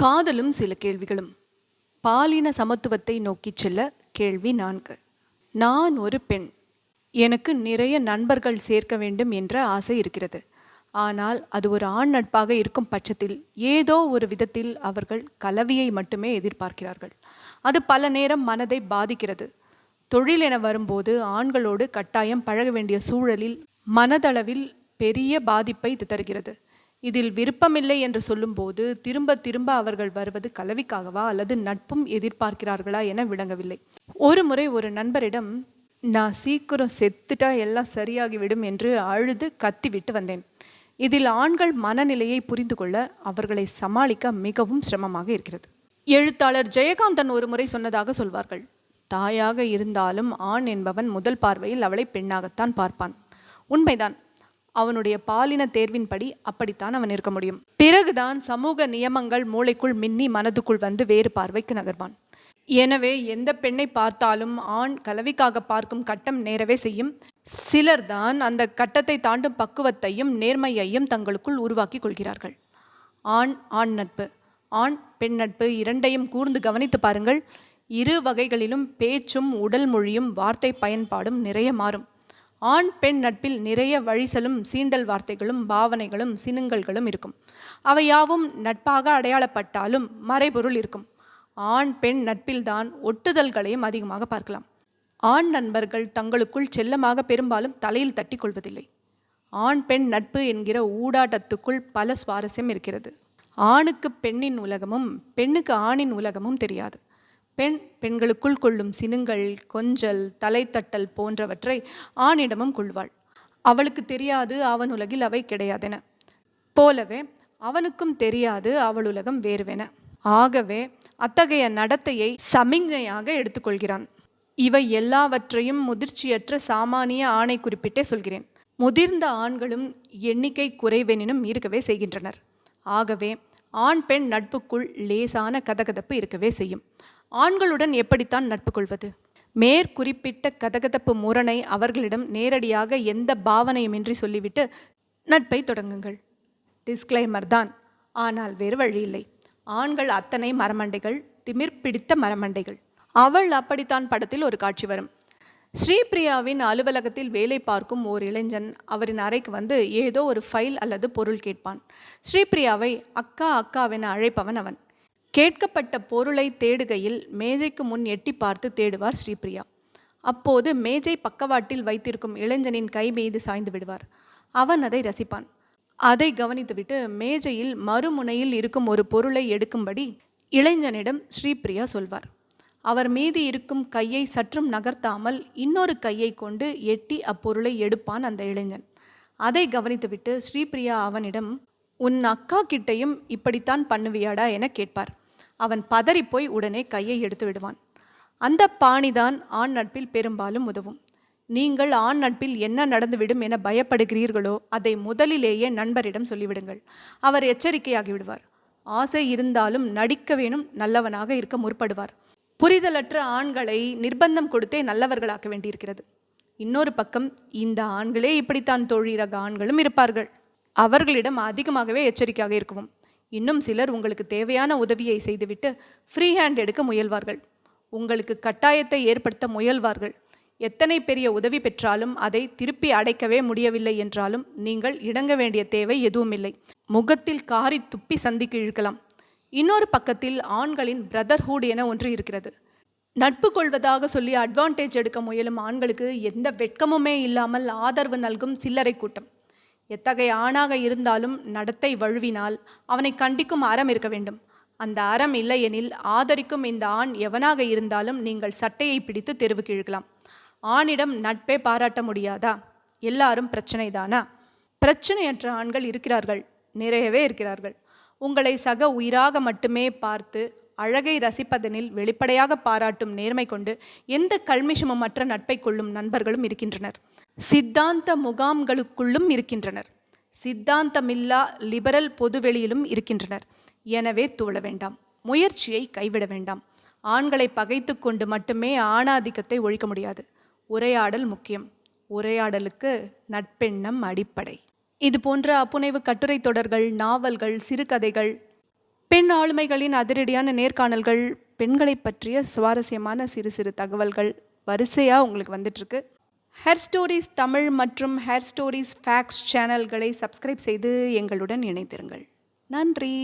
காதலும் சில கேள்விகளும். பாலின சமத்துவத்தை நோக்கிச் செல்ல கேள்வி நான்கு. நான் ஒரு பெண். எனக்கு நிறைய நண்பர்கள் சேர்க்க வேண்டும் என்ற ஆசை இருக்கிறது. ஆனால் அது ஒரு ஆண் நட்பாக இருக்கும் பட்சத்தில் ஏதோ ஒரு விதத்தில் அவர்கள் கலவியை மட்டுமே எதிர்பார்க்கிறார்கள். அது பல நேரம் மனதை பாதிக்கிறது. தொழில் என வரும்போது ஆண்களோடு கட்டாயம் பழக வேண்டிய சூழலில் மனதளவில் பெரிய பாதிப்பை இது தருகிறது. இதில் விருப்பமில்லை என்று சொல்லும்போது திரும்ப திரும்ப அவர்கள் வருவது கலவிக்காகவா அல்லது நட்பும் எதிர்பார்க்கிறார்களா என விளங்கவில்லை. ஒரு முறை ஒரு நண்பரிடம் நான் சீக்கிரம் செத்துட்டா எல்லாம் சரியாகிவிடும் என்று அழுது கத்திவிட்டு வந்தேன். இதில் ஆண்கள் மனநிலையை புரிந்து கொள்ள அவர்களை சமாளிக்க மிகவும் சிரமமாக இருக்கிறது. எழுத்தாளர் ஜெயகாந்தன் ஒரு முறை சொன்னதாக சொல்வார்கள் தாயாக இருந்தாலும் ஆண் என்பவன் முதல் பார்வையில் அவளை பெண்ணாகத்தான் பார்ப்பான். உண்மைதான் அவனுடைய பாலின தேர்வின்படி அப்படித்தான் அவன் இருக்க முடியும். பிறகுதான் சமூக நியமங்கள் மூளைக்குள் மின்னி மனதுக்குள் வந்து வேறு பார்வைக்கு நகர்வான். எனவே எந்த பெண்ணை பார்த்தாலும் ஆண் கலவிக்காக பார்க்கும் கட்டம் நேரவே செய்யும். சிலர்தான் அந்த கட்டத்தை தாண்டும் பக்குவத்தையும் நேர்மையையும் தங்களுக்குள் உருவாக்கி கொள்கிறார்கள். ஆண் ஆண் நட்பு. ஆண் பெண் நட்பு இரண்டையும் கூர்ந்து கவனித்து பாருங்கள். இரு வகைகளிலும் பேச்சும் உடல் மொழியும் வார்த்தை பயன்பாடும் நிறைய மாறும். ஆண் பெண் நட்பில் நிறைய வழிசலும் சீண்டல் வார்த்தைகளும் பாவனைகளும் சினுங்கல்களும் இருக்கும். அவை யாவும் நட்பாக அடையாளப்பட்டாலும் மறைபொருள் இருக்கும். ஆண் பெண் நட்பில்தான் ஒட்டுதல்களையும் அதிகமாக பார்க்கலாம். ஆண் நண்பர்கள் தங்களுக்குள் செல்லமாக பெரும்பாலும் தலையில் தட்டி கொள்வதில்லை. ஆண் பெண் நட்பு என்கிற ஊடாட்டத்துக்குள் பல சுவாரஸ்யம் இருக்கிறது. ஆணுக்கு பெண்ணின் உலகமும் பெண்ணுக்கு ஆணின் உலகமும் தெரியாது. பெண் பெண்களுக்குள் கொள்ளும் சினுங்கள் கொஞ்சல் தலைத்தட்டல் போன்றவற்றை ஆணிடமும் கொள்வாள். அவளுக்கு தெரியாது அவன் உலகில் அவை கிடையாதென. போலவே அவனுக்கும் தெரியாது அவள் உலகம் வேறுவென. ஆகவே அத்தகைய நடத்தையை சமிஞ்ஞையாக எடுத்துக்கொள்கிறான். இவை எல்லாவற்றையும் முதிர்ச்சியற்ற சாமானிய ஆணை குறிப்பிட்டே சொல்கிறேன். முதிர்ந்த ஆண்களும் எண்ணிக்கை குறைவெனினும் இருக்கவே செய்கின்றனர். ஆகவே ஆண் பெண் நட்புக்குள் லேசான கதகதப்பு இருக்கவே செய்யும். ஆண்களுடன் எப்படித்தான் நட்பு கொள்வது மேற்குறிப்பிட்ட கதகதப்பு முரணை அவர்களிடம் நேரடியாக எந்த பாவனையுமின்றி சொல்லிவிட்டு நட்பை தொடங்குங்கள். டிஸ்க்ளைமர் தான். ஆனால் வேறு வழி இல்லை. ஆண்கள் அத்தனை மரமண்டைகள் திமிர் பிடித்த மரமண்டைகள். அவள் அப்படித்தான் படத்தில் ஒரு காட்சி வரும். ஸ்ரீபிரியாவின் அலுவலகத்தில் வேலை பார்க்கும் ஓர் இளைஞன் அவரின் அறைக்கு வந்து ஏதோ ஒரு ஃபைல் அல்லது பொருள் கேட்பான். ஸ்ரீபிரியாவை அக்கா அக்காவென அழைப்பவன் அவன். கேட்கப்பட்ட பொருளை தேடுகையில் மேஜைக்கு முன் எட்டி பார்த்து தேடுவார் ஸ்ரீபிரியா. அப்போது மேஜை பக்கவாட்டில் வைத்திருக்கும் இளைஞனின் கை மீது சாய்ந்து விடுவார். அவன் அதை ரசிப்பான். அதை கவனித்துவிட்டு மேஜையில் மறுமுனையில் இருக்கும் ஒரு பொருளை எடுக்கும்படி இளைஞனிடம் ஸ்ரீபிரியா சொல்வார். அவர் மீது இருக்கும் கையை சற்றும் நகர்த்தாமல் இன்னொரு கையை கொண்டு எட்டி அப்பொருளை எடுப்பான் அந்த இளைஞன். அதை கவனித்துவிட்டு ஸ்ரீபிரியா அவனிடம் உன் அக்கா கிட்டையும் இப்படித்தான் பண்ணுவியாடா என கேட்பார். அவன் பதறிப்போய் உடனே கையை எடுத்து விடுவான். அந்த பாணிதான் ஆண் நட்பில் பெரும்பாலும் உதவும். நீங்கள் ஆண் நட்பில் என்ன நடந்துவிடும் என பயப்படுகிறீர்களோ அதை முதலிலேயே நண்பரிடம் சொல்லிவிடுங்கள். அவர் எச்சரிக்கையாகி விடுவார். ஆசை இருந்தாலும் நடிக்க வேணும் நல்லவனாக இருக்க முற்படுவார். புரிதலற்ற ஆண்களை நிர்பந்தம் கொடுத்தே நல்லவர்களாக்க வேண்டியிருக்கிறது. இன்னொரு பக்கம் இந்த ஆண்களே இப்படித்தான் தோழி ஆண்களும் இருப்பார்கள். அவர்களிடம் அதிகமாகவே எச்சரிக்கையாக இருக்கவும். இன்னும் சிலர் உங்களுக்கு தேவையான உதவியை செய்துவிட்டு ஃப்ரீ ஹேண்ட் எடுக்க முயல்வார்கள். உங்களுக்கு கட்டாயத்தை ஏற்படுத்த முயல்வார்கள். எத்தனை பெரிய உதவி பெற்றாலும் அதை திருப்பி அடைக்கவே முடியவில்லை என்றாலும் நீங்கள் இடங்க வேண்டிய தேவை எதுவும் இல்லை முகத்தில் காரி துப்பி சந்திக்கு இழுக்கலாம் இன்னொரு பக்கத்தில் ஆண்களின் பிரதர்ஹுட் என ஒன்று இருக்கிறது. நட்பு கொள்வதாக சொல்லி அட்வான்டேஜ் எடுக்க முயலும் ஆண்களுக்கு எந்த வெட்கமுமே இல்லாமல் ஆதரவு நல்கும் சில்லறை கூட்டம். எத்தகைய ஆணாக இருந்தாலும் நடத்தை வழுவினால் அவனை கண்டிக்கும் அறம் இருக்க வேண்டும். அந்த அறம் இல்லையெனில் ஆதரிக்கும் இந்த ஆண் எவனாக இருந்தாலும் நீங்கள் சட்டையை பிடித்து தெருவுக்கு இழுக்கலாம். ஆணிடம் நட்பே பாராட்ட முடியாதா? எல்லாரும் பிரச்சனைதானா? பிரச்சனையற்ற ஆண்கள் இருக்கிறார்கள் நிறையவே இருக்கிறார்கள். உங்களை சக உயிராக மட்டுமே பார்த்து அழகை ரசிப்பதனில் வெளிப்படையாக பாராட்டும் நேர்மை கொண்டு எந்த கல்மிஷமும் மற்ற நட்பை கொள்ளும் நண்பர்களும் இருக்கின்றனர். சித்தாந்த முகாம்களுக்குள்ளும் இருக்கின்றனர். சித்தாந்தமில்லா லிபரல் பொதுவெளியிலும் இருக்கின்றனர். எனவே தூள வேண்டாம். முயற்சியை கைவிட வேண்டாம். ஆண்களை பகைத்து கொண்டு மட்டுமே ஆணாதிக்கத்தை ஒழிக்க முடியாது. உரையாடல் முக்கியம். உரையாடலுக்கு நட்பெண்ணம் அடிப்படை. இது போன்ற அப்புனைவு கட்டுரை தொடர்கள் நாவல்கள் சிறுகதைகள் பெண் ஆளுமைகளின் அதிரடியான நேர்காணல்கள் பெண்களை பற்றிய சுவாரஸ்யமான சிறு சிறு தகவல்கள் வரிசையாக உங்களுக்கு வந்துட்டுருக்கு. ஹேர் ஸ்டோரிஸ் தமிழ் மற்றும் ஹேர் ஸ்டோரிஸ் ஃபேக்ஸ் சேனல்களை சப்ஸ்கிரைப் செய்து எங்களுடன் இணைந்திருங்கள். நன்றி!